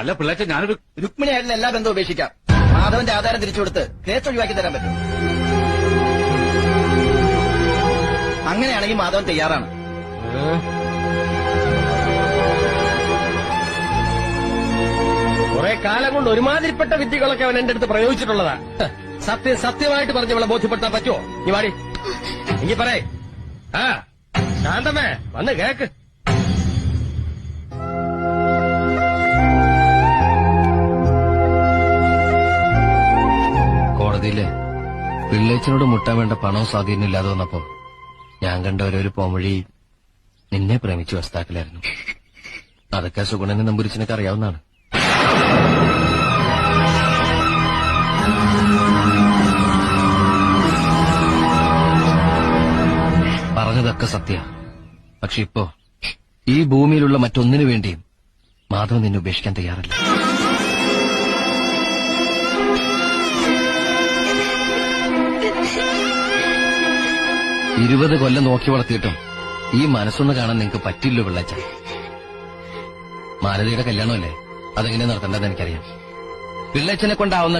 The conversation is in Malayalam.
അല്ല പിള്ളേച്ച ഞാനൊരു രുക്മിണിയായിട്ടുള്ള എല്ലാ ബന്ധവും ഉപേക്ഷിക്കാം. മാധവന്റെ ആധാരം തിരിച്ചു കൊടുത്ത് കേസ് ഒഴിവാക്കി തരാൻ പറ്റും. അങ്ങനെയാണെങ്കിൽ മാധവൻ തയ്യാറാണ്. കുറെ കാലം കൊണ്ട് ഒരുമാതിരിപ്പെട്ട വിദ്യകളൊക്കെ അവൻ എന്റെ അടുത്ത് പ്രയോഗിച്ചിട്ടുള്ളതാണ് സത്യം സത്യമായിട്ട് പറഞ്ഞ് അവളെ ബോധ്യപ്പെടുത്താൻ പറ്റുമോ? നീ വാടി. പറയേ. ആ ശാന്തമേ വന്ന് കേക്ക്. കോടതിയിൽ പിള്ളേച്ചനോട് മുട്ടാൻ വേണ്ട പണവും സ്വാധീനം ഇല്ലാതെ വന്നപ്പോ ഞാൻ കണ്ട ഓരോരു പോംവഴി നിന്നെ പ്രേമിച്ചു വസ്താക്കലായിരുന്നു. അതൊക്കെ സുഗുണനെ നമ്പൂരിച്ചനൊക്കെ അറിയാവുന്നതാണ്. പറഞ്ഞതൊക്കെ സത്യ. പക്ഷെ ഇപ്പോ ഈ ഭൂമിയിലുള്ള മറ്റൊന്നിനു വേണ്ടിയും മാധവൻ നിന്നെ ഉപേക്ഷിക്കാൻ തയ്യാറല്ല. ഇരുപത് കൊല്ലം നോക്കി വളർത്തിയിട്ടും ഈ മനസ്സൊന്ന് കാണാൻ നിങ്ങൾക്ക് പറ്റില്ല പിള്ളച്ച മാലതിയുടെ കല്യാണമല്ലേ? അതെങ്ങനെ നടത്തേണ്ടതെന്ന് എനിക്കറിയാം. വെള്ളച്ചനെ കൊണ്ടാവുന്ന